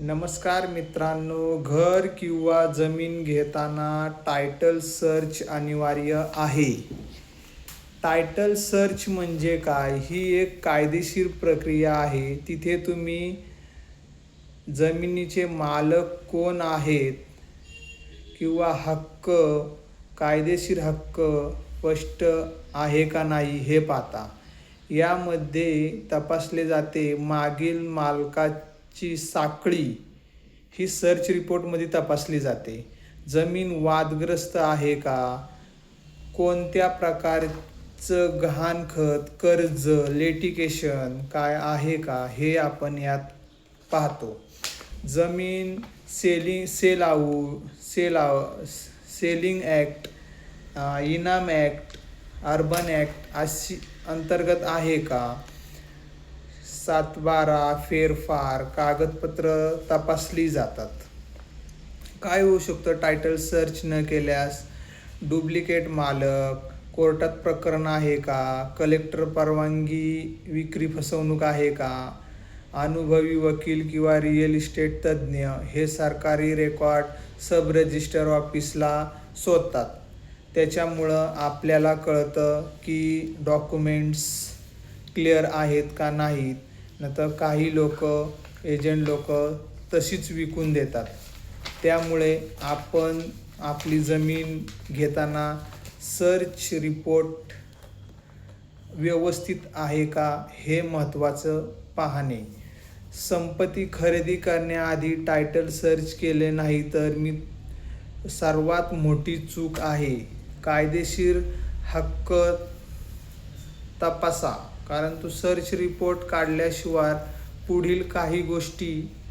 नमस्कार मित्रांनो घर किंवा जमीन घेताना टायटल सर्च अनिवार्य आहे. टायटल सर्च म्हणजे काय? ही एक कायदेशीर प्रक्रिया आहे. तिथे तुम्ही जमिनीचे मालक कोण आहेत किंवा हक्क कायदेशीर हक्क स्पष्ट आहे का नाही हे पाहता. यामध्ये तपासले जाते मागील ची साखळी ही सर्च रिपोर्टमध्ये तपासली जाते. जमीन वादग्रस्त आहे का? कोणत्या प्रकारचं गहाणखत कर्ज लेटिकेशन काय आहे का? हे आपण यात पाहतो. जमीन सेलिंग सेल आऊ सेल आव सेलिंग ॲक्ट इनाम ॲक्ट अर्बन ॲक्ट अशी अंतर्गत आहे का? सातबारा फेरफार कागदपत्र तपासली जातात. काय होऊ शकतं? टायटल सर्च न केल्यास डुप्लिकेट मालक कोर्टात प्रकरण आहे का? कलेक्टर परवानगी विक्री फसवणूक आहे का? अनुभवी वकील किंवा रिअल इस्टेट तज्ज्ञ हे सरकारी रेकॉर्ड सब रजिस्टर ऑफिसला शोधतात. त्याच्यामुळं आपल्याला कळतं की डॉक्युमेंट्स क्लिअर आहेत का नाहीत. नंतर काही लोक एजंट लोक तशीच विकून देतात. त्यामुळे आपण आपली जमीन घेताना सर्च रिपोर्ट व्यवस्थित आहे का हे महत्त्वाचं पाहणे. संपत्ती खरेदी करण्याआधी टायटल सर्च केले नाही तर मी सर्वात मोठी चूक आहे. कायदेशीर हक्क तपासा. कारण तो सर्च रिपोर्ट काढल्याशिवाय पुढील काही गोष्टी